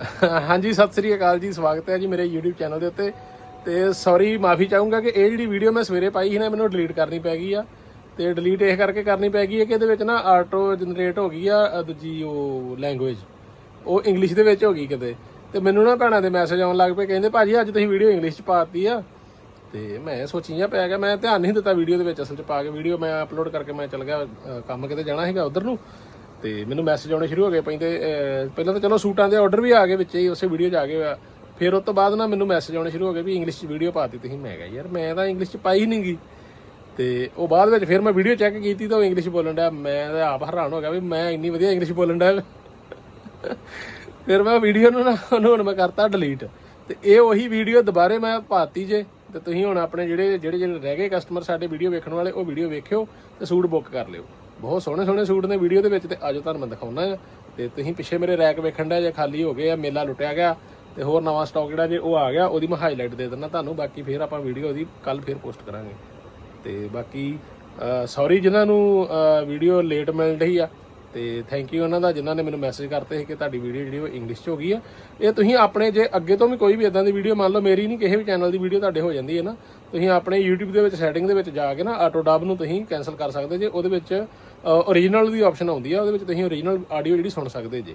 ਹਾਂਜੀ ਸਤਿ ਸ੍ਰੀ ਅਕਾਲ ਜੀ ਸਵਾਗਤ ਹੈ ਜੀ ਮੇਰੇ YouTube ਚੈਨਲ ਦੇ ਉੱਤੇ। ਤੇ ਸੌਰੀ ਮਾਫੀ ਚਾਹੂੰਗਾ ਕਿ ਇਹ ਜਿਹੜੀ ਵੀਡੀਓ ਮੈਂ ਸਵੇਰੇ ਪਾਈ ਸੀ ਨਾ ਮੈਨੂੰ ਡਿਲੀਟ ਕਰਨੀ ਪੈ ਗਈ ਆ। ਤੇ ਡਿਲੀਟ ਇਹ ਕਰਕੇ ਕਰਨੀ ਪੈ ਗਈ ਹੈ ਕਿ ਇਹਦੇ ਵਿੱਚ ਨਾ ਆਟੋ ਜਨਰੇਟ ਹੋ ਗਈ ਆ ਅ, ਦੂਜੀ ਉਹ ਲੈਂਗੁਏਜ ਉਹ ਇੰਗਲਿਸ਼ ਦੇ ਵਿੱਚ ਹੋ ਗਈ ਕਿਤੇ। ਤੇ ਮੈਨੂੰ ਨਾ ਭੈਣਾਂ ਦੇ ਮੈਸੇਜ ਆਉਣ ਲੱਗ ਪਏ ਕਹਿੰਦੇ ਭਾਜੀ ਅੱਜ ਤੁਸੀਂ ਵੀਡੀਓ ਇੰਗਲਿਸ਼ ਚ ਪਾਤੀ ਆ। ਤੇ ਮੈਂ ਸੋਚੀ ਜਾਂ ਪੈ ਗਿਆ ਮੈਂ ਧਿਆਨ ਨਹੀਂ ਦਿੱਤਾ ਵੀਡੀਓ ਦੇ ਵਿੱਚ ਅਸਲ ਚ ਪਾ ਕੇ। ਵੀਡੀਓ ਮੈਂ ਅਪਲੋਡ ਕਰਕੇ ਮੈਂ ਚਲ ਗਿਆ ਕੰਮ ਕਿਤੇ ਜਾਣਾ ਸੀਗਾ ਉਧਰ ਨੂੰ। ਤੇ ਮੈਨੂੰ ਮੈਸੇਜ ਆਉਣੇ ਸ਼ੁਰੂ ਹੋ ਗਏ ਪੈਂਦੇ ਅਹ, ਪਹਿਲਾਂ ਤਾਂ ਚਲੋ ਸੂਟਾਂ ਦੇ ਆਰਡਰ ਵੀ ਆ ਗਏ ਵਿੱਚ ਹੀ ਉਸੇ ਵੀਡੀਓ 'ਚ ਆ ਗਏ ਆ। ਫਿਰ ਉਸ ਤੋਂ ਬਾਅਦ ਨਾ ਮੈਨੂੰ ਮੈਸੇਜ ਆਉਣੇ ਸ਼ੁਰੂ ਹੋ ਗਏ ਵੀ ਇੰਗਲਿਸ਼ 'ਚ ਵੀਡੀਓ ਪਾਤੀ ਤੁਸੀਂ ਮੈਂ ਕਿਹਾ ਯਾਰ ਮੈਂ ਤਾਂ ਇੰਗਲਿਸ਼ 'ਚ ਪਾਈ ਹੀ ਨਹੀਂਗੀ ਤੇ ਉਹ ਬਾਅਦ ਵਿੱਚ ਫਿਰ ਮੈਂ ਵੀਡੀਓ ਚੈੱਕ ਕੀਤੀ ਤਾਂ ਉਹ ਇੰਗਲਿਸ਼ ਬੋਲਣ ਡਿਆ। ਮੈਂ ਤਾਂ ਆਪ ਹੈਰਾਨ ਹੋ ਗਿਆ ਵੀ ਮੈਂ ਇੰਨੀ ਵਧੀਆ ਇੰਗਲਿਸ਼ ਬੋਲਣ ਡਿਆ। ਫਿਰ ਮੈਂ ਵੀਡੀਓ ਨੂੰ ਨਾ ਉਹਨੂੰ ਹੁਣ ਮੈਂ ਕਰਤਾ ਡਿਲੀਟ ਤੇ ਇਹ ਉਹੀ ਵੀਡੀਓ ਦੁਬਾਰੇ ਮੈਂ ਪਾਤੀ ਜੇ। ਤੇ ਤੁਸੀਂ ਹੁਣ ਆਪਣੇ ਜਿਹੜੇ ਜਿਹੜੇ ਜਿਹੜੇ ਰਹਿ ਗਏ ਕਸਟਮਰ ਸਾਡੇ ਵੀਡੀਓ ਵੇਖਣ ਵਾਲੇ ਉਹ ਵੀਡੀਓ ਵੇਖਿਓ ਤੇ ਸੂਟ ਬੁੱਕ ਕਰ ਲਿਓ। ਬਹੁਤ ਸੋਹਣੇ ਸੋਹਣੇ ਸੂਟ ਨੇ ਵੀਡੀਓ ਦੇ ਵਿੱਚ ਤੇ ਆਜੋ ਤੁਹਾਨੂੰ ਮੈਂ ਦਿਖਾਉਣਾ ਆ। ਤੇ ਤੁਸੀਂ ਪਿੱਛੇ ਮੇਰੇ ਰੈਕ ਵੇਖਣ ਦਾ ਜੇ, ਖਾਲੀ ਹੋ ਗਏ ਆ, ਮੇਲਾ ਲੁੱਟਿਆ ਗਿਆ। ਤੇ ਹੋਰ ਨਵਾਂ ਸਟਾਕ ਜਿਹੜਾ ਜੇ ਉਹ ਆ ਗਿਆ, ਉਹਦੀ ਮੈਂ ਹਾਈਲਾਈਟ ਦੇ ਦਿੰਦਾ ਤੁਹਾਨੂੰ। ਬਾਕੀ ਫਿਰ ਆਪਾਂ ਵੀਡੀਓ ਉਹਦੀ ਕੱਲ ਫਿਰ ਪੋਸਟ ਕਰਾਂਗੇ। ਤੇ ਬਾਕੀ ਸੌਰੀ ਜਿਨ੍ਹਾਂ ਨੂੰ ਵੀਡੀਓ ਲੇਟ ਮਿਲ ਰਹੀ ਆ ਤੇ ਥੈਂਕ ਯੂ ਉਹਨਾਂ ਦਾ ਜਿਨ੍ਹਾਂ ਨੇ ਮੈਨੂੰ ਮੈਸੇਜ ਕਰਤੇ ਸੀ ਕਿ ਤੁਹਾਡੀ ਵੀਡੀਓ ਜਿਹੜੀ ਉਹ ਇੰਗਲਿਸ਼ 'ਚ ਹੋ ਗਈ ਆ। ਇਹ ਤੁਸੀਂ ਆਪਣੇ ਜੇ ਅੱਗੇ ਤੋਂ ਵੀ ਕੋਈ ਵੀ ਇਦਾਂ ਦੀ ਵੀਡੀਓ ਮੰਨ ਲਓ ਮੇਰੀ ਨਹੀਂ, ਕਿਸੇ ਵੀ ਚੈਨਲ ਦੀ ਵੀਡੀਓ ਤੁਹਾਡੇ ਹੋ ਜਾਂਦੀ ਹੈ ਨਾ, ਤੁਸੀਂ ਆਪਣੇ YouTube ਦੇ ਵਿੱਚ ਸੈਟਿੰਗ ਦੇ ਵਿੱਚ ਜਾ ਕੇ ਨਾ ਆਟੋ ਡਬ ਨੂੰ ਤੁਸੀਂ ਕੈਨਸਲ ਕਰ ਸਕਦੇ ਜੇ। ਉਹਦੇ ਵਿੱਚ ਓਰੀਜਨਲ ਦੀ ਆਪਸ਼ਨ ਆਉਂਦੀ ਆ, ਉਹਦੇ ਵਿੱਚ ਤੁਸੀਂ ਓਰੀਜਨਲ ਆਡੀਓ ਜਿਹੜੀ ਸੁਣ ਸਕਦੇ ਜੇ।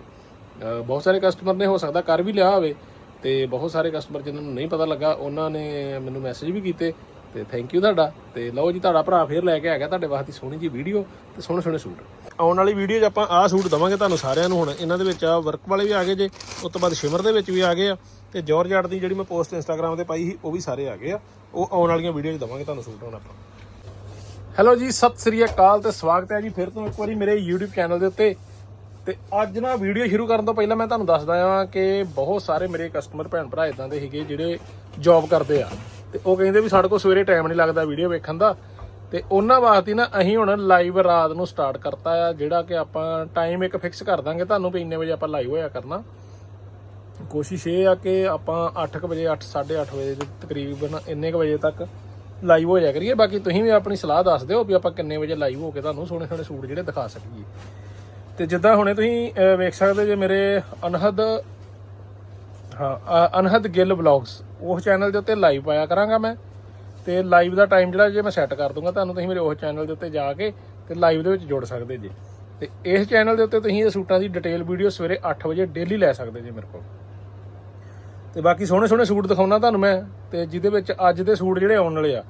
ਬਹੁਤ ਸਾਰੇ ਕਸਟਮਰ ਨੇ ਹੋ ਸਕਦਾ ਕਰ ਵੀ ਲਿਆ ਹੋਵੇ ਤੇ ਬਹੁਤ ਸਾਰੇ ਕਸਟਮਰ ਜਿਨ੍ਹਾਂ ਨੂੰ ਨਹੀਂ ਪਤਾ ਲੱਗਾ, ਉਹਨਾਂ ਨੇ ਮੈਨੂੰ ਮੈਸੇਜ ਵੀ ਕੀਤੇ। ਤੇ ਥੈਂਕ ਯੂ ਤੁਹਾਡਾ। ਤੇ ਲਓ ਜੀ ਤੁਹਾਡਾ ਭਰਾ ਫੇਰ ਲੈ ਕੇ ਆ ਗਿਆ ਤੁਹਾਡੇ ਵਾਸਤੇ ਸੋਹਣੀ ਜੀ ਵੀਡੀਓ ਤੇ ਸੋਹਣੇ ਸੋਹਣੇ ਸੂਟ। ਆਉਣ ਵਾਲੀ ਵੀਡੀਓ 'ਚ ਆਪਾਂ ਆਹ ਸੂਟ ਦਵਾਂਗੇ ਤੁਹਾਨੂੰ ਸਾਰਿਆਂ ਨੂੰ ਹੁਣ। ਇਹਨਾਂ ਦੇ ਵਿੱਚ ਆ ਵਰਕ ਵਾਲੇ ਵੀ ਆ ਗਏ ਜੇ ਉਸ ਤੋਂ ਬਾਅਦ ਸ਼ਿਮਰ ਦੇ ਵਿੱਚ ਵੀ ਆ ਗਏ ਆ। ਤੇ ਜੋਰਜਟ ਦੀ ਜਿਹੜੀ ਮੈਂ ਪੋਸਟ ਇੰਸਟਾਗ੍ਰam ਤੇ ਪਾਈ ਸੀ ਉਹ ਵੀ ਸਾਰੇ ਆ ਗਏ ਆ। ਉਹ ਆਉਣ ਵਾਲੀਆਂ ਵੀਡੀਓ 'ਚ ਦਵਾਂਗੇ ਤੁਹਾਨੂੰ ਸੂਟ ਹੁਣ ਆਪਾਂ। ਹੈਲੋ ਜੀ ਸਤਿ ਸ੍ਰੀ ਅਕਾਲ ਤੇ ਸਵਾਗਤ ਹੈ ਜੀ ਫਿਰ ਤੋਂ ਇੱਕ ਵਾਰੀ ਮੇਰੇ YouTube ਚੈਨਲ ਦੇ ਉੱਤੇ। ਤੇ ਅੱਜ ਨਾ ਵੀਡੀਓ ਸ਼ੁਰੂ ਕਰਨ ਤੋਂ ਪਹਿਲਾਂ ਮੈਂ ਤੁਹਾਨੂੰ ਦੱਸਦਾ ਹਾਂ ਕਿ ਬਹੁਤ ਸਾਰੇ ਮੇਰੇ ਕਸਟਮਰ ਭੈਣ ਭਰਾ ਇਦਾਂ ਦੇ ਸੀਗੇ ਜਿਹੜੇ ਜੌਬ ਕਰਦੇ ਆ। ਤੇ ਉਹ ਕਹਿੰਦੇ ਵੀ ਸਾਡੇ ਕੋਲ ਸਵੇਰੇ ਟਾਈਮ ਨਹੀਂ ਲੱਗਦਾ ਵੀਡੀਓ ਵੇਖਣ ਦਾ। ਤੇ ਉਹਨਾਂ ਵਾਸਤੇ ਨਾ ਅਸੀਂ ਹੁਣ ਲਾਈਵ ਰਾਤ ਨੂੰ ਸਟਾਰਟ ਕਰਤਾ ਆ, ਜਿਹੜਾ ਕਿ ਆਪਾਂ ਟਾਈਮ ਇੱਕ ਫਿਕਸ ਕਰ ਦਾਂਗੇ ਤੁਹਾਨੂੰ ਵੀ ਇੰਨੇ ਵਜੇ ਆਪਾਂ ਲਾਈਵ ਹੋਇਆ ਕਰਨਾ। ਕੋਸ਼ਿਸ਼ ਇਹ ਆ ਕਿ ਆਪਾਂ 8:00 ਵਜੇ 8 8:30 ਵਜੇ ਦੇ ਤਕਰੀਬਨ ਇੰਨੇ ਕੁ ਵਜੇ ਤੱਕ ਲਾਈਵ ਹੋ ਜਾਇਆ ਕਰੀਏ। ਬਾਕੀ ਤੁਸੀਂ ਵੀ ਆਪਣੀ ਸਲਾਹ ਦੱਸ ਦਿਓ ਵੀ ਆਪਾਂ ਕਿੰਨੇ ਵਜੇ ਲਾਈਵ ਹੋ ਕੇ ਤੁਹਾਨੂੰ ਸੋਹਣੇ ਸੋਹਣੇ ਸੂਟ ਜਿਹੜੇ ਦਿਖਾ ਸਕੀਏ। ਤੇ ਜਿੱਦਾਂ ਹੁਣੇ ਤੁਸੀਂ ਵੇਖ ਸਕਦੇ ਜੇ ਮੇਰੇ ਅਨਹਦ ਹਾਂ, ਅ- ਅਨਹਦ ਗਿੱਲ ਵਲੌਗਸ। ਉਹ ਚੈਨਲ ਦੇ ਉੱਤੇ ਲਾਈਵ ਪਾਇਆ ਕਰਾਂਗਾ ਮੈਂ। ਤੇ ਲਾਈਵ ਦਾ ਟਾਈਮ ਜਿਹੜਾ ਜੇ ਮੈਂ ਸੈੱਟ ਕਰ ਦੂੰਗਾ, ਤੁਹਾਨੂੰ ਤੁਸੀਂ ਮੇਰੇ ਉਸ ਚੈਨਲ ਦੇ ਉੱਤੇ ਜਾ ਕੇ ਤੇ ਲਾਈਵ ਦੇ ਵਿੱਚ ਜੁੜ ਸਕਦੇ ਜੀ। ਤੇ ਇਸ ਚੈਨਲ ਦੇ ਉੱਤੇ ਤੁਸੀਂ ਇਹ ਸੂਟਾਂ ਦੀ ਡਿਟੇਲ ਵੀਡੀਓ ਸਵੇਰੇ 8 ਵਜੇ ਡੇਲੀ ਲੈ ਸਕਦੇ ਜੀ ਮੇਰੇ ਕੋਲ। ਤੇ ਬਾਕੀ ਸੋਹਣੇ ਸੋਹਣੇ ਸੂਟ ਦਿਖਾਉਣਾ ਤੁਹਾਨੂੰ ਮੈਂ। ਤੇ ਜਿਹਦੇ ਵਿੱਚ ਅੱਜ ਦੇ ਸੂਟ ਜਿਹੜੇ ਆਉਣ ਵਾਲੇ ਆ,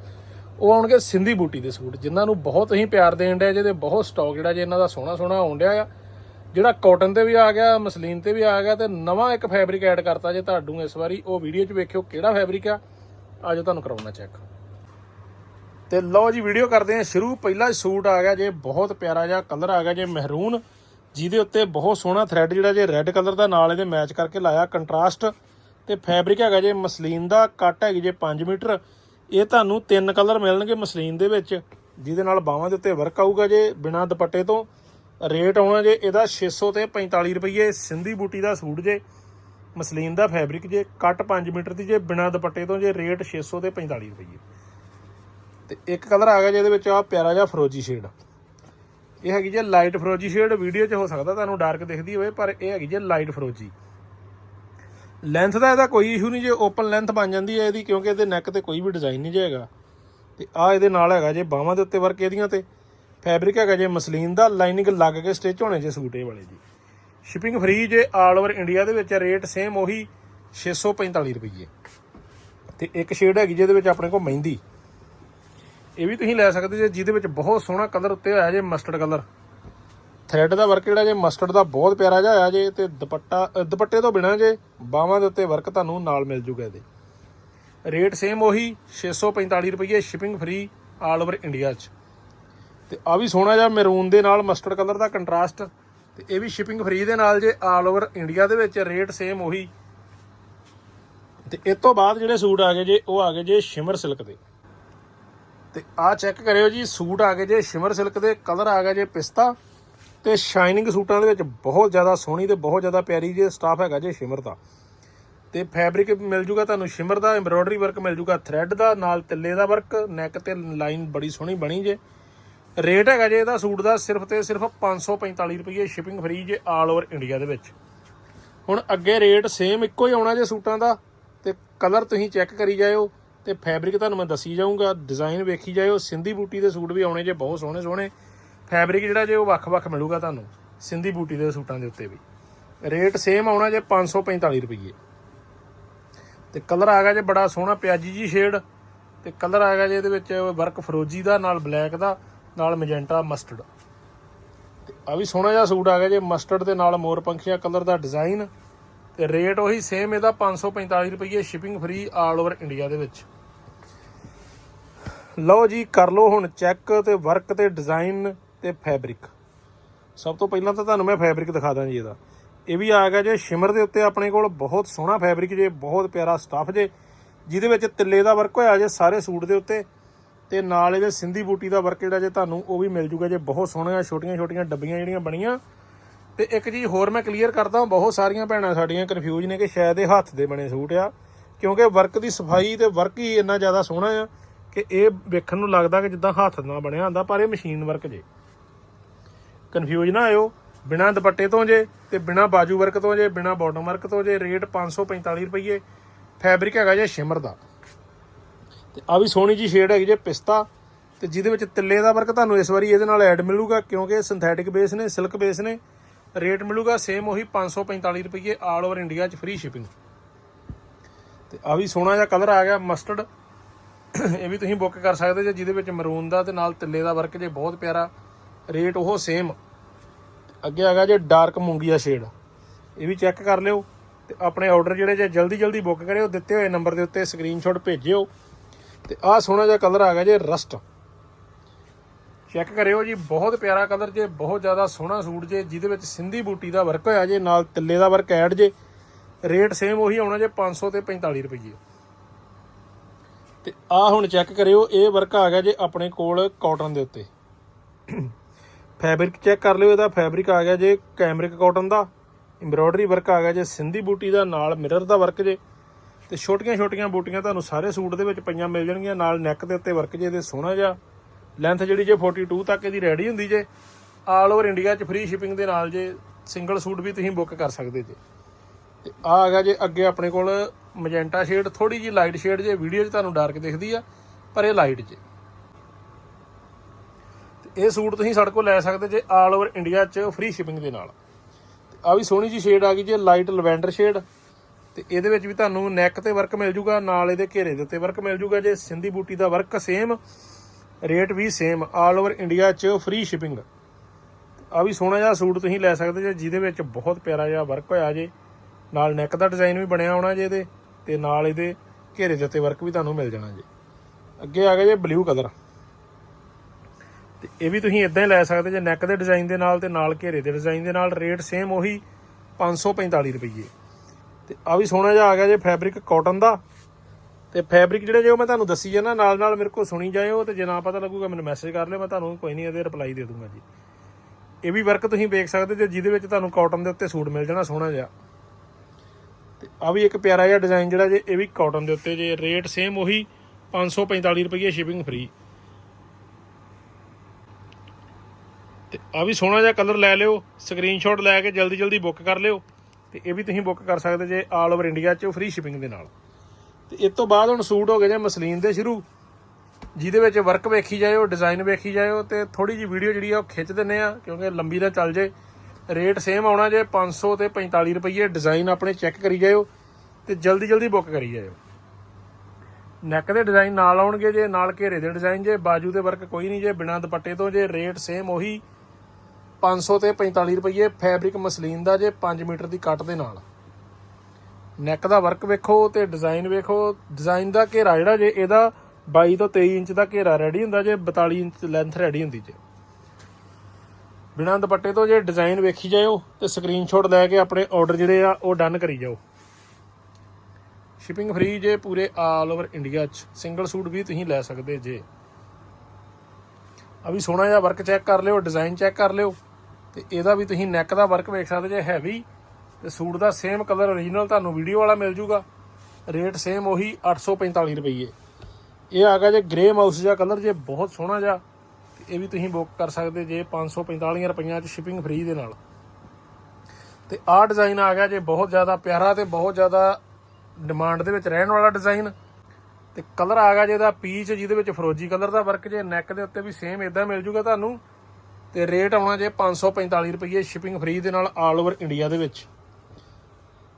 ਉਹ ਆਉਣਗੇ ਸਿੰਧੀ ਬੂਟੀ ਦੇ ਸੂਟ, ਜਿਨ੍ਹਾਂ ਨੂੰ ਬਹੁਤ ਅਸੀਂ ਪਿਆਰ ਦੇਣ ਡਿਆ ਜਿਹਦੇ ਬਹੁਤ ਸਟਾਕ ਜਿਹੜਾ ਜੇ ਇਹਨਾਂ ਦਾ ਸੋਹਣਾ ਸੋਹਣਾ ਆਉਣ ਡਿਆ ਆ। ਜਿਹੜਾ ਕਾਟਨ ਤੇ ਵੀ ਆ ਗਿਆ, ਮਸਲੀਨ ਤੇ ਵੀ ਆ ਗਿਆ ਤੇ ਨਵਾਂ ਇੱਕ ਫੈਬਰਿਕ ਐਡ ਕਰਤਾ ਜੇ ਤੁਹਾਨੂੰ ਇਸ ਵਾਰੀ। ਉਹ ਵੀਡੀਓ 'ਚ ਵੇਖਿਓ ਕਿਹੜਾ ਫੈਬਰਿਕ ਆ। ਆਜੋ ਤੁਹਾਨੂੰ ਕਰਾਉਣਾ ਚੈੱਕ ਤੇ ਲਓ ਜੀ ਵੀਡੀਓ ਕਰਦੇ ਹਾਂ ਸ਼ੁਰੂ। ਪਹਿਲਾ ਸੂਟ ਆ ਗਿਆ ਜੇ, ਬਹੁਤ ਪਿਆਰਾ ਜਿਹਾ ਕਲਰ ਆ ਗਿਆ ਜੇ ਮਹਿਰੂਨ ਜਿਹਦੇ ਉੱਤੇ ਬਹੁਤ ਸੋਹਣਾ ਥ੍ਰੈਡ ਜਿਹੜਾ ਜੇ ਰੈੱਡ ਕਲਰ ਦਾ ਨਾਲ ਇਹਦੇ ਮੈਚ ਕਰਕੇ ਲਾਇਆ ਕੰਟਰਾਸਟ ਤੇ ਫੈਬਰਿਕ ਹੈਗਾ ਜੇ, ਮਸਲੀਨ ਦਾ, ਕੱਟ ਹੈਗੀ ਜੇ 5 ਮੀਟਰ। ਇਹ ਤੁਹਾਨੂੰ ਤਿੰਨ ਕਲਰ ਮਿਲਣਗੇ ਮਸਲੀਨ ਦੇ ਵਿੱਚ, ਜਿਹਦੇ ਨਾਲ ਬਾਹਾਂ ਦੇ ਉੱਤੇ ਵਰਕ ਆਊਗਾ ਜੇ, ਬਿਨਾ ਦੁਪੱਟੇ ਤੋਂ। ਰੇਟ ਆਉਣਾ ਜੇ ਇਹਦਾ 600 ਤੇ 45 ਰੁਪਏ ਸਿੰਧੀ ਬੂਟੀ ਦਾ ਸੂਟ ਜੇ, ਮਸਲੀਨ ਦਾ ਫੈਬਰਿਕ ਜੇ, ਕੱਟ 5 ਮੀਟਰ ਦੀ ਜੇ, ਬਿਨਾ ਦੁਪੱਟੇ ਤੋਂ ਜੇ, ਰੇਟ 600 ਤੇ 45 ਰੁਪਏ ਤੇ ਇੱਕ ਕਲਰ ਆ ਗਿਆ ਜਿਹਦੇ ਵਿੱਚ ਆ ਪਿਆਰਾ ਜਿਹਾ ਫਰੋਜੀ ਸ਼ੇਡ ਇਹ ਹੈਗੀ ਜੇ ਲਾਈਟ ਫਰੋਜੀ ਸ਼ੇਡ ਵੀਡੀਓ 'ਚ ਹੋ ਸਕਦਾ ਤੁਹਾਨੂੰ ਡਾਰਕ ਦਿਖਦੀ ਹੋਵੇ, ਪਰ ਇਹ ਹੈਗੀ ਜੇ ਲਾਈਟ ਫਰੋਜੀ। ਲੈਂਥ ਦਾ ਇਹਦਾ ਕੋਈ ਇਸ਼ੂ ਨਹੀਂ ਜੇ ਓਪਨ ਲੈਂਥ ਬਣ ਜਾਂਦੀ ਹੈ ਇਹਦੀ, ਕਿਉਂਕਿ ਇਹਦੇ ਨੈਕ ਤੇ ਕੋਈ ਵੀ ਡਿਜ਼ਾਈਨ ਨਹੀਂ ਜਾਏਗਾ ਤੇ ਆ ਇਹਦੇ ਨਾਲ ਹੈਗਾ ਜੇ ਬਾਹਾਂ ਦੇ ਉੱਤੇ ਵਰਕ ਇਹਦੀਆਂ ਤੇ। ਫੈਬਰਿਕ ਹੈਗਾ ਜੇ ਮਸਲੀਨ ਦਾ, ਲਾਈਨਿੰਗ ਲੱਗ ਕੇ ਸਟਿਚ ਹੋਣੇ ਜੇ ਸੂਟ ਇਹ ਵਾਲੇ ਜੀ ਸ਼ਿਪਿੰਗ ਫ੍ਰੀ ਜੇ ਆਲ ਓਵਰ ਇੰਡੀਆ ਦੇ ਵਿੱਚ ਰੇਟ ਸੇਮ ਉਹੀ 645 ਰੁਪਏ ਤੇ ਇੱਕ ਸ਼ੇਡ ਹੈਗੀ ਜਿਹਦੇ ਵਿੱਚ ਆਪਣੇ ਕੋਲ ਮਹਿੰਦੀ। ਇਹ ਵੀ ਤੁਸੀਂ ਲੈ ਸਕਦੇ ਜੇ, ਜਿਹਦੇ ਵਿੱਚ ਬਹੁਤ ਸੋਹਣਾ ਕਲਰ ਉੱਤੇ ਹੋਇਆ ਜੇ ਮਸਟਰਡ ਕਲਰ ਥ੍ਰੈਡ ਦਾ ਵਰਕ ਜਿਹੜਾ ਜੇ ਮਸਟਰਡ ਦਾ ਬਹੁਤ ਪਿਆਰਾ ਜਿਹਾ ਹੋਇਆ ਜੇ, ਤੇ ਦੁਪੱਟਾ ਦੁਪੱਟੇ ਤੋਂ ਬਿਨਾ ਜੇ ਬਾਹਾਂ ਦੇ ਉੱਤੇ ਵਰਕ ਤੁਹਾਨੂੰ ਨਾਲ ਮਿਲ ਜੂਗਾ ਇਹਦੇ। ਰੇਟ ਸੇਮ ਉਹੀ 645 ਰੁਪਏ shipping free all over India 'ਚ। ਤੇ ਆ ਵੀ ਸੋਹਣਾ ਜਿਹਾ ਮੈਰੂਨ ਦੇ ਨਾਲ ਮਸਟਰਡ ਕਲਰ ਦਾ ਕੰਟਰਾਸਟ ਤੇ ਇਹ ਵੀ ਸ਼ਿਪਿੰਗ ਫ੍ਰੀ ਦੇ ਨਾਲ ਜੇ ਆਲ ਓਵਰ ਇੰਡੀਆ ਦੇ ਵਿੱਚ ਰੇਟ ਸੇਮ ਉਹੀ। ਤੇ ਇਸ ਤੋਂ ਬਾਅਦ ਜਿਹੜੇ ਸੂਟ ਆ ਗਏ ਜੇ, ਉਹ ਆ ਗਏ ਜੇ ਸ਼ਿਮਰ ਸਿਲਕ ਦੇ। ਤੇ ਆ ਚੈੱਕ ਕਰਿਓ ਜੀ, ਸੂਟ ਆ ਗਏ ਜੇ ਸ਼ਿਮਰ ਸਿਲਕ ਦੇ ਕਲਰ ਆ ਗਿਆ ਜੇ ਪਿਸਤਾ। ਤੇ ਸ਼ਾਈਨਿੰਗ ਸੂਟਾਂ ਦੇ ਵਿੱਚ ਬਹੁਤ ਜ਼ਿਆਦਾ ਸੋਹਣੀ ਤੇ ਬਹੁਤ ਜ਼ਿਆਦਾ ਪਿਆਰੀ ਜੇ ਸਟਾਫ ਹੈਗਾ ਜੇ ਸ਼ਿਮਰ ਦਾ। ਤੇ ਫੈਬਰਿਕ ਮਿਲ ਜੂਗਾ ਤੁਹਾਨੂੰ ਸ਼ਿਮਰ ਦਾ ਐਮਬ੍ਰੋਇਡਰੀ ਵਰਕ ਮਿਲ ਜੂਗਾ ਥ੍ਰੈਡ ਦਾ, ਨਾਲ ਤਿੱਲੇ ਦਾ ਵਰਕ ਨੈਕ ਤੇ ਲਾਈਨ ਬੜੀ ਸੋਹਣੀ ਬਣੀ ਜੇ। ਰੇਟ ਹੈਗਾ ਜੇ ਇਹਦਾ ਸੂਟ ਦਾ ਸਿਰਫ ਤੇ ਸਿਰਫ 545 ਰੁਪਏ ਸ਼ਿਪਿੰਗ ਫ੍ਰੀ ਜੇ ਆਲ ਓਵਰ ਇੰਡੀਆ ਦੇ ਵਿੱਚ। ਹੁਣ ਅੱਗੇ ਰੇਟ ਸੇਮ ਇੱਕੋ ਹੀ ਆਉਣਾ ਜੇ ਸੂਟਾਂ ਦਾ, ਤੇ ਕਲਰ ਤੁਸੀਂ ਚੈੱਕ ਕਰੀ ਜਾਇਓ, ਤੇ ਫੈਬਰਿਕ ਤੁਹਾਨੂੰ ਮੈਂ ਦੱਸੀ ਜਾਊਂਗਾ ਡਿਜ਼ਾਈਨ ਵੇਖੀ ਜਾਇਓ, ਸਿੰਧੀ ਬੂਟੀ ਦੇ ਸੂਟ ਵੀ ਆਉਣੇ ਜੇ ਬਹੁਤ ਸੋਹਣੇ ਸੋਹਣੇ। ਫੈਬਰਿਕ ਜਿਹੜਾ ਜੇ ਉਹ ਵੱਖ-ਵੱਖ ਮਿਲੂਗਾ ਤੁਹਾਨੂੰ, ਸਿੰਧੀ ਬੂਟੀ ਦੇ ਸੂਟਾਂ ਦੇ ਉੱਤੇ ਵੀ। ਰੇਟ ਸੇਮ ਆਉਣਾ ਜੇ 545 ਰੁਪਏ ਤੇ ਕਲਰ ਆ ਗਿਆ ਜੇ ਬੜਾ ਸੋਹਣਾ ਪਿਆਜੀ ਜੀ ਸ਼ੇਡ ਤੇ ਕਲਰ ਆ ਗਿਆ ਜੇ ਇਹਦੇ ਵਿੱਚ ਵਰਕ ਫਰੋਜੀ ਦਾ, ਨਾਲ ਬਲੈਕ ਦਾ। ਨਾਲ ਮੈਜੈਂਟਾ ਮਸਟਰਡ। ਤੇ ਆ ਵੀ ਸੋਹਣਾ ਜਿਹਾ ਸੂਟ ਆ ਗਿਆ ਜੇ ਮਸਟਰਡ ਦੇ ਨਾਲ ਮੋਰ ਪੰਖੀਆ ਕਲਰ ਦਾ ਡਿਜ਼ਾਈਨ। ਤੇ ਰੇਟ ਉਹੀ ਸੇਮ ਇਹਦਾ 545 ਰੁਪਏ shipping free all over India ਦੇ ਵਿੱਚ। ਲਓ ਜੀ, ਕਰ ਲਓ ਹੁਣ ਚੈੱਕ ਤੇ ਵਰਕ ਤੇ ਡਿਜ਼ਾਈਨ ਤੇ ਫੈਬਰਿਕ ਸਭ ਤੋਂ ਪਹਿਲਾਂ ਤਾਂ ਤੁਹਾਨੂੰ ਮੈਂ ਫੈਬਰਿਕ ਦਿਖਾ ਦਾਂ ਜੀ ਇਹਦਾ। ਇਹ ਵੀ ਆ ਗਿਆ ਜੇ ਸ਼ਿਮਰ ਦੇ ਉੱਤੇ ਆਪਣੇ ਕੋਲ ਬਹੁਤ ਸੋਹਣਾ ਫੈਬਰਿਕ ਜੇ, ਬਹੁਤ ਪਿਆਰਾ ਸਟੱਫ ਜੇ, ਜਿਹਦੇ ਵਿੱਚ ਤਿੱਲੇ ਦਾ ਵਰਕ ਹੋਇਆ ਜੇ ਸਾਰੇ ਸੂਟ ਦੇ ਉੱਤੇ। ਤੇ ਨਾਲ ਇਹਦੇ ਸਿੰਧੀ ਬੂਟੀ ਦਾ ਵਰਕ ਜਿਹੜਾ ਜੇ ਤੁਹਾਨੂੰ ਉਹ ਵੀ ਮਿਲ ਜੂਗਾ ਜੇ ਬਹੁਤ ਸੋਹਣੀਆਂ, ਛੋਟੀਆਂ ਛੋਟੀਆਂ ਡੱਬੀਆਂ ਜਿਹੜੀਆਂ ਬਣੀਆਂ। ਤੇ ਇੱਕ ਚੀਜ਼ ਹੋਰ ਮੈਂ ਕਲੀਅਰ ਕਰਦਾ ਬਹੁਤ ਸਾਰੀਆਂ ਭੈਣਾਂ ਸਾਡੀਆਂ ਕਨਫਿਊਜ਼ ਨੇ ਕਿ ਸ਼ਾਇਦ ਇਹ ਹੱਥ ਦੇ ਬਣੇ ਸੂਟ ਆ, ਕਿਉਂਕਿ ਵਰਕ ਦੀ ਸਫ਼ਾਈ ਤੇ ਵਰਕ ਹੀ ਇੰਨਾ ਜ਼ਿਆਦਾ ਸੋਹਣਾ ਆ ਕਿ ਇਹ ਵੇਖਣ ਨੂੰ ਲੱਗਦਾ ਕਿ ਜਿੱਦਾਂ ਹੱਥ ਨਾਲ ਬਣਿਆ ਹੁੰਦਾ, ਪਰ ਇਹ ਮਸ਼ੀਨ ਵਰਕ ਜੇ। ਕਨਫਿਊਜ਼ ਨਾ ਆਇਓ, ਬਿਨਾ ਦੁਪੱਟੇ ਤੋਂ ਜੇ ਤੇ ਬਿਨਾ ਬਾਜੂ ਵਰਕ ਤੋਂ ਜੇ, ਬਿਨਾ ਬਾਟਮ ਵਰਕ ਤੋਂ ਜੇ ਰੇਟ 545 ਰੁਪਏ ਫੈਬਰਿਕ ਹੈਗਾ ਜੇ ਸ਼ਿਮਰ ਦਾ। ਤੇ ਆ ਵੀ ਸੋਹਣੀ ਜੀ ਸ਼ੇਡ ਹੈਗੀ ਜੇ ਪਿਸਤਾ, ਤੇ ਜਿਹਦੇ ਵਿੱਚ ਤਿੱਲੇ ਦਾ ਵਰਕ ਤੁਹਾਨੂੰ ਇਸ ਵਾਰੀ ਇਹਦੇ ਨਾਲ ਐਡ ਮਿਲੂਗਾ, ਕਿਉਂਕਿ ਸਿੰਥੈਟਿਕ ਬੇਸ ਨੇ ਸਿਲਕ ਬੇਸ ਨੇ ਰੇਟ ਮਿਲੂਗਾ ਸੇਮ ਉਹੀ 545 ਰੁਪਏ ਆਲ ਓਵਰ ਇੰਡੀਆ 'ਚ ਫ੍ਰੀ ਸ਼ਿਪਿੰਗ ਤੇ ਆ ਵੀ ਸੋਹਣਾ ਜਿਹਾ ਕਲਰ ਆ ਗਿਆ ਮਸਟਰਡ ਇਹ ਵੀ ਤੁਸੀਂ ਬੁੱਕ ਕਰ ਸਕਦੇ ਜੇ, ਜਿਹਦੇ ਵਿੱਚ ਮਰੂਨ ਦਾ ਤੇ ਨਾਲ ਤਿੱਲੇ ਦਾ ਵਰਕ ਜੇ ਬਹੁਤ ਪਿਆਰਾ ਰੇਟ ਉਹ ਸੇਮ ਅੱਗੇ ਹੈਗਾ ਜੇ ਡਾਰਕ ਮੂੰਗੀਆ ਸ਼ੇਡ ਇਹ ਵੀ ਚੈੱਕ ਕਰ ਲਿਓ, ਤੇ ਆਪਣੇ ਆਰਡਰ ਜਿਹੜੇ ਜੇ ਜਲਦੀ ਜਲਦੀ ਬੁੱਕ ਕਰਿਓ, ਦਿੱਤੇ ਹੋਏ ਨੰਬਰ ਦੇ ਉੱਤੇ ਸਕਰੀਨਸ਼ਾਟ ਭੇਜਿਓ। ਤੇ ਆਹ ਸੋਹਣਾ ਜਿਹਾ ਕਲਰ ਆ ਗਿਆ ਜੇ, ਰਸਟ। ਚੈੱਕ ਕਰਿਓ ਜੀ, ਬਹੁਤ ਪਿਆਰਾ ਕਲਰ ਜੇ, ਬਹੁਤ ਜ਼ਿਆਦਾ ਸੋਹਣਾ ਸੂਟ ਜੇ, ਜਿਹਦੇ ਵਿੱਚ ਸਿੰਧੀ ਬੂਟੀ ਦਾ ਵਰਕ ਹੋਇਆ ਜੇ, ਨਾਲ ਤਿੱਲੇ ਦਾ ਵਰਕ ਐਡ ਜੇ। ਰੇਟ ਸੇਮ ਉਹੀ ਆਉਣਾ ਜੇ 500 ਤੇ 45 ਰੁਪਏ ਤੇ ਆਹ ਹੁਣ ਚੈੱਕ ਕਰਿਓ, ਇਹ ਵਰਕ ਆ ਗਿਆ ਜੇ ਆਪਣੇ ਕੋਲ ਕਾਟਨ ਦੇ ਉੱਤੇ। ਫੈਬਰਿਕ ਚੈੱਕ ਕਰ ਲਿਓ, ਇਹਦਾ ਫੈਬਰਿਕ ਆ ਗਿਆ ਜੇ ਕੈਮਰਿਕ ਕਾਟਨ ਦਾ। ਐਮਬ੍ਰੋਇਡਰੀ ਵਰਕ ਆ ਗਿਆ ਜੇ, ਸਿੰਧੀ ਬੂਟੀ ਦਾ, ਨਾਲ ਮਿਰਰ ਦਾ ਵਰਕ ਜੇ। ਤੇ ਛੋਟੀਆਂ ਛੋਟੀਆਂ ਬੂਟੀਆਂ ਤੁਹਾਨੂੰ ਸਾਰੇ ਸੂਟ ਦੇ ਵਿੱਚ ਪਈਆਂ ਮਿਲ ਜਾਣਗੀਆਂ, ਨਾਲ ਨੈਕ ਦੇ ਉੱਤੇ ਵਰਕ ਜੇ ਦੇ ਸੋਹਣਾ ਜਿਹਾ। ਲੈਂਥ ਜਿਹੜੀ ਜੇ 42 ਤੱਕ ਇਹਦੀ ਰੈਡੀ ਹੁੰਦੀ ਜੇ ਆਲ ਓਵਰ ਇੰਡੀਆ 'ਚ ਫ੍ਰੀ ਸ਼ਿਪਿੰਗ ਦੇ ਨਾਲ ਜੇ ਸਿੰਗਲ ਸੂਟ ਵੀ ਤੁਸੀਂ ਬੁੱਕ ਕਰ ਸਕਦੇ ਜੇ। ਤੇ ਆ ਆ ਗਿਆ ਜੇ ਅੱਗੇ ਆਪਣੇ ਕੋਲ ਮੈਜੈਂਟਾ ਸ਼ੇਡ ਥੋੜੀ ਜੀ ਲਾਈਟ ਸ਼ੇਡ ਜੇ ਵੀਡੀਓ 'ਚ ਤੁਹਾਨੂੰ ਡਾਰਕ ਦਿਖਦੀ ਆ, ਪਰ ਇਹ ਲਾਈਟ ਜੇ। ਤੇ ਇਹ ਸੂਟ ਤੁਸੀਂ ਸਾਡੇ ਕੋਲ ਲੈ ਸਕਦੇ ਜੇ ਆਲ ਓਵਰ ਇੰਡੀਆ 'ਚ ਫ੍ਰੀ ਸ਼ਿਪਿੰਗ ਦੇ ਨਾਲ। ਤੇ ਆ ਵੀ ਸੋਹਣੀ ਜੀ ਸ਼ੇਡ ਆ ਗਈ ਜੇ ਲਾਈਟ ਲਵੈਂਡਰ ਸ਼ੇਡ ਤੇ ਇਹਦੇ ਵਿੱਚ ਵੀ ਤੁਹਾਨੂੰ ਨੈਕ ਤੇ ਵਰਕ ਮਿਲ ਜੂਗਾ, ਨਾਲ ਇਹਦੇ ਘੇਰੇ ਦੇ ਉੱਤੇ ਵਰਕ ਮਿਲ ਜੂਗਾ, ਜੇ ਸਿੰਧੀ ਬੂਟੀ ਦਾ ਵਰਕ ਸੇਮ ਰੇਟ ਵੀ ਸੇਮ ਆਲ ਓਵਰ ਇੰਡੀਆ 'ਚ ਫ੍ਰੀ ਸ਼ਿਪਿੰਗ ਆ ਵੀ ਸੋਹਣਾ ਜਿਹਾ ਸੂਟ ਤੁਸੀਂ ਲੈ ਸਕਦੇ ਜੇ, ਜਿਹਦੇ ਵਿੱਚ ਬਹੁਤ ਪਿਆਰਾ ਜਿਹਾ ਵਰਕ ਹੋਇਆ ਜੇ। ਨਾਲ ਨੈਕ ਦਾ ਡਿਜ਼ਾਈਨ ਵੀ ਬਣਿਆ ਹੋਣਾ ਜੇ ਇਹਦੇ, ਤੇ ਨਾਲ ਇਹਦੇ ਘੇਰੇ ਦੇ ਉੱਤੇ ਵਰਕ ਵੀ ਤੁਹਾਨੂੰ ਮਿਲ ਜਾਣਾ ਜੇ। ਅੱਗੇ ਆ ਗਿਆ ਜੇ ਬਲੂ ਕਲਰ ਤੇ ਇਹ ਵੀ ਤੁਸੀਂ ਇਦਾਂ ਹੀ ਲੈ ਸਕਦੇ ਜੇ ਨੈਕ ਦੇ ਡਿਜ਼ਾਈਨ ਦੇ ਨਾਲ ਤੇ ਨਾਲ ਘੇਰੇ ਦੇ ਡਿਜ਼ਾਈਨ ਦੇ ਨਾਲ ਰੇਟ ਸੇਮ ਉਹੀ 545 ਰੁਪਏ ਤੇ ਆ ਵੀ ਸੋਹਣਾ ਜਿਹਾ ਆ ਗਿਆ ਜੇ ਫੈਬਰਿਕ ਕਾਟਨ ਦਾ। ਤੇ ਫੈਬਰਿਕ ਜਿਹੜੇ ਜੇ ਉਹ ਮੈਂ ਤੁਹਾਨੂੰ ਦੱਸੀ ਜਾਣਾ ਨਾਲ ਨਾਲ ਮੇਰੇ ਕੋਲ ਸੁਣੀ ਜਾਇਓ ਤੇ ਜੇ ਨਾ ਪਤਾ ਲੱਗੂਗਾ ਮੈਨੂੰ ਮੈਸੇਜ ਕਰ ਲਿਓ, ਮੈਂ ਤੁਹਾਨੂੰ ਕੋਈ ਨਹੀਂ ਇਹਦੇ ਰਿਪਲਾਈ ਦੇ ਦੂੰਗਾ ਜੀ। ਇਹ ਵੀ ਵਰਕ ਤੁਸੀਂ ਵੇਖ ਸਕਦੇ ਜੇ ਜਿਹਦੇ ਵਿੱਚ ਤੁਹਾਨੂੰ ਕਾਟਨ ਦੇ ਉੱਤੇ ਸੂਟ ਮਿਲ ਜਾਣਾ ਸੋਹਣਾ ਜਿਹਾ। ਤੇ ਆ ਵੀ ਇੱਕ ਪਿਆਰਾ ਜਿਹਾ ਡਿਜ਼ਾਈਨ ਜਿਹੜਾ ਜੇ, ਇਹ ਵੀ ਕਾਟਨ ਦੇ ਉੱਤੇ ਜੇ ਰੇਟ ਸੇਮ ਉਹੀ 545 ਰੁਪਏ ਸ਼ਿਪਿੰਗ ਫ੍ਰੀ ਤੇ ਆ ਵੀ ਸੋਹਣਾ ਜਿਹਾ ਕਲਰ ਲੈ ਲਿਓ ਸਕਰੀਨਸ਼ਾਟ ਲੈ ਕੇ ਜਲਦੀ ਜਲਦੀ ਬੁੱਕ ਕਰ ਲਿਓ। ਤੇ ਇਹ ਵੀ ਤੁਸੀਂ ਬੁੱਕ ਕਰ ਸਕਦੇ ਜੇ ਆਲ ਓਵਰ ਇੰਡੀਆ 'ਚ ਫ੍ਰੀ ਸ਼ਿਪਿੰਗ ਦੇ ਨਾਲ। ਤੇ ਇਸ ਤੋਂ ਬਾਅਦ ਹੁਣ ਸੂਟ ਹੋ ਗਏ ਜੇ ਮਸਲੀਨ ਦੇ ਸ਼ੁਰੂ, ਜਿਹਦੇ ਵਿੱਚ ਵਰਕ ਵੇਖੀ ਜਾਇਓ ਡਿਜ਼ਾਈਨ ਵੇਖੀ ਜਾਇਓ ਤੇ ਥੋੜੀ ਜੀ ਵੀਡੀਓ ਜਿਹੜੀ ਆ ਉਹ ਖਿੱਚ ਦਿੰਨੇ ਆ, ਕਿਉਂਕਿ ਲੰਬੀ ਨਾ ਚੱਲ ਜੇ। ਰੇਟ ਸੇਮ ਆਉਣਾ ਜੇ 500 ਤੇ 45 ਰੁਪਏ ਡਿਜ਼ਾਈਨ ਆਪਣੇ ਚੈੱਕ ਕਰੀ ਜਾਇਓ ਤੇ ਜਲਦੀ ਜਲਦੀ ਬੁੱਕ ਕਰੀ ਜਾਇਓ। ਨੈਕ ਦੇ ਡਿਜ਼ਾਈਨ ਨਾਲ ਆਉਣਗੇ ਜੇ, ਨਾਲ ਘੇਰੇ ਦੇ ਡਿਜ਼ਾਈਨ ਜੇ, ਬਾਜੂ ਦੇ ਵਰਕ ਕੋਈ ਨਹੀਂ ਜੇ, ਬਿਨਾਂ ਦੁਪੱਟੇ ਤੋਂ ਜੇ ਰੇਟ ਸੇਮ ਉਹੀ। 500 ਤੇ 45 ਰੁਪਏ ਫੈਬਰਿਕ ਮਸਲੀਨ ਦਾ ਜੇ 5 ਮੀਟਰ ਦੀ ਕੱਟ ਦੇ ਨਾਲ। ਨੈਕ ਦਾ ਵਰਕ ਵੇਖੋ ਤੇ ਡਿਜ਼ਾਈਨ ਵੇਖੋ। ਡਿਜ਼ਾਈਨ ਦਾ ਘੇਰਾ ਜਿਹੜਾ ਜੇ ਇਹਦਾ 22 ਤੋਂ 23 ਇੰਚ ਦਾ ਘੇਰਾ ਰੈਡੀ ਹੁੰਦਾ ਜੇ 42 ਇੰਚ ਲੈਂਥ ਰੈਡੀ ਹੁੰਦੀ ਜੇ। ਬਿਨਾਂ ਦੁਪੱਟੇ ਤੋਂ ਜੇ ਡਿਜ਼ਾਈਨ ਵੇਖੀ ਜਾਇਓ ਤੇ ਸਕਰੀਨਸ਼ਾਟ ਲੈ ਕੇ ਆਪਣੇ ਆਰਡਰ ਜਿਹੜੇ ਆ ਉਹ ਡਨ ਕਰੀ ਜਾਓ। ਸ਼ਿਪਿੰਗ ਫ੍ਰੀ ਜੇ ਪੂਰੇ ਆਲ ਓਵਰ ਇੰਡੀਆ 'ਚ। ਸਿੰਗਲ ਸੂਟ ਵੀ ਤੁਸੀਂ ਲੈ ਸਕਦੇ ਜੇ। ਅਭੀ ਸੋਹਣਾ ਜਿਹਾ ਵਰਕ ਚੈੱਕ ਕਰ ਲਿਓ ਡਿਜ਼ਾਈਨ ਚੈੱਕ ਕਰ ਲਿਓ। ਤੇ ਇਹਦਾ ਵੀ ਤੁਸੀਂ ਨੈਕ ਦਾ ਵਰਕ ਵੇਖ ਸਕਦੇ ਜੇ ਹੈਵੀ ਤੇ ਸੂਟ ਦਾ ਸੇਮ ਕਲਰ origignal ਤੁਹਾਨੂੰ ਵੀਡੀਓ ਵਾਲਾ ਮਿਲ ਜੂਗਾ। ਰੇਟ ਸੇਮ ਉਹੀ 845 ਰੁਪਏ ਇਹ ਆ ਗਿਆ ਜੇ ਗ੍ਰੇ ਮਾਊਸ ਜਿਹਾ ਕਲਰ ਜੇ ਬਹੁਤ ਸੋਹਣਾ ਜਿਹਾ ਇਹ ਵੀ ਤੁਸੀਂ ਬੁੱਕ ਕਰ ਸਕਦੇ ਜੇ 545 ਰੁਪਈਆਂ 'ਚ ਸ਼ਿਪਿੰਗ ਫ੍ਰੀ ਦੇ ਨਾਲ। ਤੇ ਆਹ ਡਿਜ਼ਾਈਨ ਆ ਗਿਆ ਜੇ ਬਹੁਤ ਜ਼ਿਆਦਾ ਪਿਆਰਾ ਤੇ ਬਹੁਤ ਜ਼ਿਆਦਾ ਡਿਮਾਂਡ ਦੇ ਵਿੱਚ ਰਹਿਣ ਵਾਲਾ ਡਿਜ਼ਾਈਨ ਤੇ ਕਲਰ ਆ ਗਿਆ ਜੇ ਦਾ ਪੀਚ ਜਿਹਦੇ ਵਿੱਚ ਫਰੋਜੀ ਕਲਰ ਦਾ ਵਰਕ ਜੇ ਨੈਕ ਦੇ ਉੱਤੇ ਵੀ ਸੇਮ ਇਦਾਂ ਮਿਲ ਜੂਗਾ ਤੁਹਾਨੂੰ। ਤੇ ਰੇਟ ਆਉਣਾ ਜੇ 545 ਰੁਪਏ ਸ਼ਿਪਿੰਗ ਫ੍ਰੀ ਦੇ ਨਾਲ ਆਲ ਓਵਰ ਇੰਡੀਆ ਦੇ ਵਿੱਚ।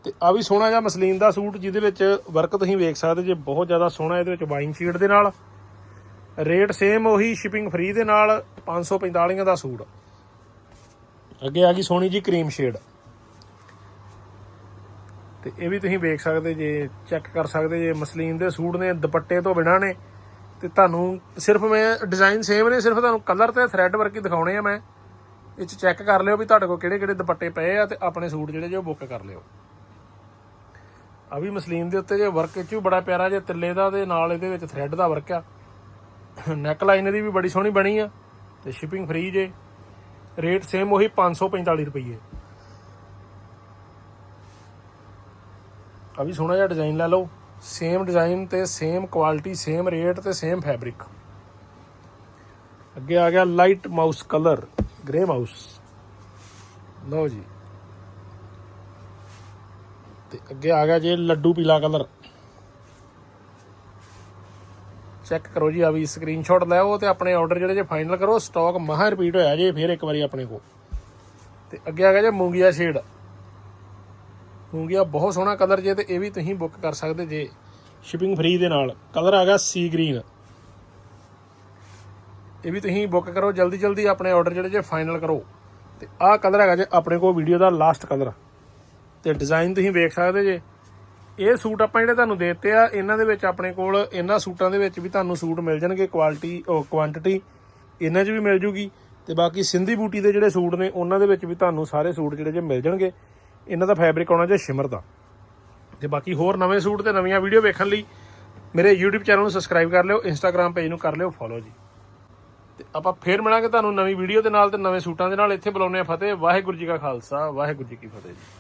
ਤੇ ਆ ਵੀ ਸੋਹਣਾ ਜਿਹਾ ਮਸਲੀਨ ਦਾ ਸੂਟ, ਜਿਹਦੇ ਵਿੱਚ ਵਰਕ ਤੁਸੀਂ ਵੇਖ ਸਕਦੇ ਜੇ, ਬਹੁਤ ਜ਼ਿਆਦਾ ਸੋਹਣਾ ਇਹਦੇ ਵਿੱਚ ਵਾਈਨ ਸ਼ੀਟ ਦੇ ਨਾਲ। ਰੇਟ ਸੇਮ ਉਹੀ ਸ਼ਿਪਿੰਗ ਫ੍ਰੀ ਦੇ ਨਾਲ 545 ਦਾ ਸੂਟ। ਅੱਗੇ ਆ ਗਈ ਸੋਹਣੀ ਜੀ ਕਰੀਮ ਸ਼ੇਡ ਤੇ ਇਹ ਵੀ ਤੁਸੀਂ ਵੇਖ ਸਕਦੇ ਜੇ ਚੈੱਕ ਕਰ ਸਕਦੇ ਜੇ ਮਸਲੀਨ ਦੇ ਸੂਟ ਨੇ, ਦੁਪੱਟੇ ਤੋਂ ਬਿਨਾਂ ਨੇ। ਤੇ ਤੁਹਾਨੂੰ ਸਿਰਫ ਮੈਂ ਡਿਜ਼ਾਈਨ ਸੇਮ ਨੇ, ਸਿਰਫ ਤੁਹਾਨੂੰ ਕਲਰ ਤੇ ਥ੍ਰੈਡ ਵਰਕ ਹੀ ਦਿਖਾਉਣੇ ਆ ਮੈਂ। ਇਹ ਚ ਚੈੱਕ ਕਰ ਲਿਓ ਵੀ ਤੁਹਾਡੇ ਕੋਲ ਕਿਹੜੇ ਕਿਹੜੇ ਦੁਪੱਟੇ ਪਏ ਆ ਤੇ ਆਪਣੇ ਸੂਟ ਜਿਹੜੇ ਜੇ ਉਹ ਬੁੱਕ ਕਰ ਲਿਓ। ਆ ਵੀ ਮਸਲੀਨ ਦੇ ਉੱਤੇ ਜੇ ਵਰਕ ਚ ਵੀ ਬੜਾ ਪਿਆਰਾ ਜੇ ਤਿੱਲੇ ਦਾ ਤੇ ਨਾਲ ਇਹਦੇ ਵਿੱਚ ਥ੍ਰੈਡ ਦਾ ਵਰਕ ਆ। ਨੈਕ ਲਾਈਨ ਇਹਦੀ ਵੀ ਬੜੀ ਸੋਹਣੀ ਬਣੀ ਆ ਤੇ ਸ਼ਿਪਿੰਗ ਫ੍ਰੀ ਜੇ। ਰੇਟ ਸੇਮ ਉਹੀ 545 ਰੁਪਏ ਆ ਵੀ ਸੋਹਣਾ ਜਿਹਾ ਡਿਜ਼ਾਈਨ ਲੈ ਲਓ। ਸੇਮ ਡਿਜ਼ਾਈਨ ਤੇ ਸੇਮ ਕੁਆਲਿਟੀ ਸੇਮ ਰੇਟ ਤੇ ਸੇਮ ਫੈਬਰਿਕ ਅੱਗੇ ਆ ਗਿਆ light mouse colour grey mouse ਲਓ ਜੀ। ਤੇ ਅੱਗੇ ਆ ਗਿਆ ਜੇ ਲੱਡੂ ਪੀਲਾ ਕਲਰ ਚੈੱਕ ਕਰੋ ਜੀ, ਆ ਵੀ ਸਕਰੀਨਸ਼ਾਟ ਲੈਓ ਤੇ ਆਪਣੇ ਆਰਡਰ ਜਿਹੜੇ ਜੇ ਫਾਈਨਲ ਕਰੋ ਸਟਾਕ ਮਹਾ ਰਿਪੀਟ ਹੋਇਆ ਜੇ, ਫਿਰ ਇੱਕ ਵਾਰੀ ਆਪਣੇ ਕੋ ਤੇ ਅੱਗੇ ਆ ਗਿਆ ਜੇ ਮੂੰਗੀਆ ਸ਼ੇਡ ਮੂੰਗੀਆ ਬਹੁਤ ਸੋਹਣਾ ਕਲਰ ਜੇ ਤੇ ਇਹ ਵੀ ਤੁਸੀਂ ਬੁੱਕ ਕਰ ਸਕਦੇ ਜੇ ਸ਼ਿਪਿੰਗ ਫ੍ਰੀ ਦੇ ਨਾਲ। ਕਲਰ ਆ ਸੀ ਗ੍ਰੀਨ ਇਹ ਵੀ ਤੁਸੀਂ ਬੁੱਕ ਕਰੋ, ਜਲਦੀ ਜਲਦੀ ਆਪਣੇ ਆਰਡਰ ਜਿਹੜੇ ਜੇ ਫਾਈਨਲ ਕਰੋ। ਤੇ ਆਹ ਕਲਰ ਹੈਗਾ ਜੇ ਆਪਣੇ ਕੋਲ ਵੀਡੀਓ ਦਾ ਲਾਸਟ ਕਲਰ। ਤੇ ਡਿਜ਼ਾਈਨ ਤੁਸੀਂ ਵੇਖ ਸਕਦੇ ਜੇ। ਇਹ ਸੂਟ ਆਪਾਂ ਜਿਹੜੇ ਤੁਹਾਨੂੰ ਦੇ ਦਿੱਤੇ ਆ, ਇਹਨਾਂ ਦੇ ਵਿੱਚ ਆਪਣੇ ਕੋਲ ਇਹਨਾਂ ਸੂਟਾਂ ਦੇ ਵਿੱਚ ਵੀ ਤੁਹਾਨੂੰ ਸੂਟ ਮਿਲ ਜਾਣਗੇ ਕੁਆਲਿਟੀ ਉਹ ਕੁਆਂਟੀਟੀ ਇਹਨਾਂ 'ਚ ਵੀ ਮਿਲ ਜੂਗੀ। ਤੇ ਬਾਕੀ ਸਿੰਧੀ ਬੂਟੀ ਦੇ ਜਿਹੜੇ ਸੂਟ ਨੇ, ਉਹਨਾਂ ਦੇ ਵਿੱਚ ਵੀ ਤੁਹਾਨੂੰ ਸਾਰੇ ਸੂਟ ਜਿਹੜੇ ਜੇ ਮਿਲ ਜਾਣਗੇ। ਇਹਨਾਂ ਦਾ ਫੈਬਰਿਕ ਆਉਣਾ ਜੇ ਸ਼ਿਮਰ ਦਾ। ਤੇ ਬਾਕੀ ਹੋਰ ਨਵੇਂ ਸੂਟ ਤੇ ਨਵੀਆਂ ਵੀਡੀਓ ਵੇਖਣ ਲਈ ਮੇਰੇ YouTube ਚੈਨਲ ਨੂੰ ਸਬਸਕ੍ਰਾਈਬ ਕਰ ਲਿਓ, Instagram ਪੇਜ ਨੂੰ ਕਰ ਲਿਓ ਫੋਲੋ ਜੀ। ਤੇ ਆਪਾਂ ਫੇਰ ਮਿਲਾਂਗੇ ਤੁਹਾਨੂੰ ਨਵੀਂ ਵੀਡੀਓ ਦੇ ਨਾਲ ਤੇ ਨਵੇਂ ਸੂਟਾਂ ਦੇ ਨਾਲ। ਇੱਥੇ ਬੁਲਾਉਂਦੇ ਆ ਫਤਿਹ, ਵਾਹਿਗੁਰੂ ਜੀ ਕਾ ਖਾਲਸਾ, ਵਾਹਿਗੁਰੂ ਜੀ ਕੀ ਫਤਿਹ ਜੀ।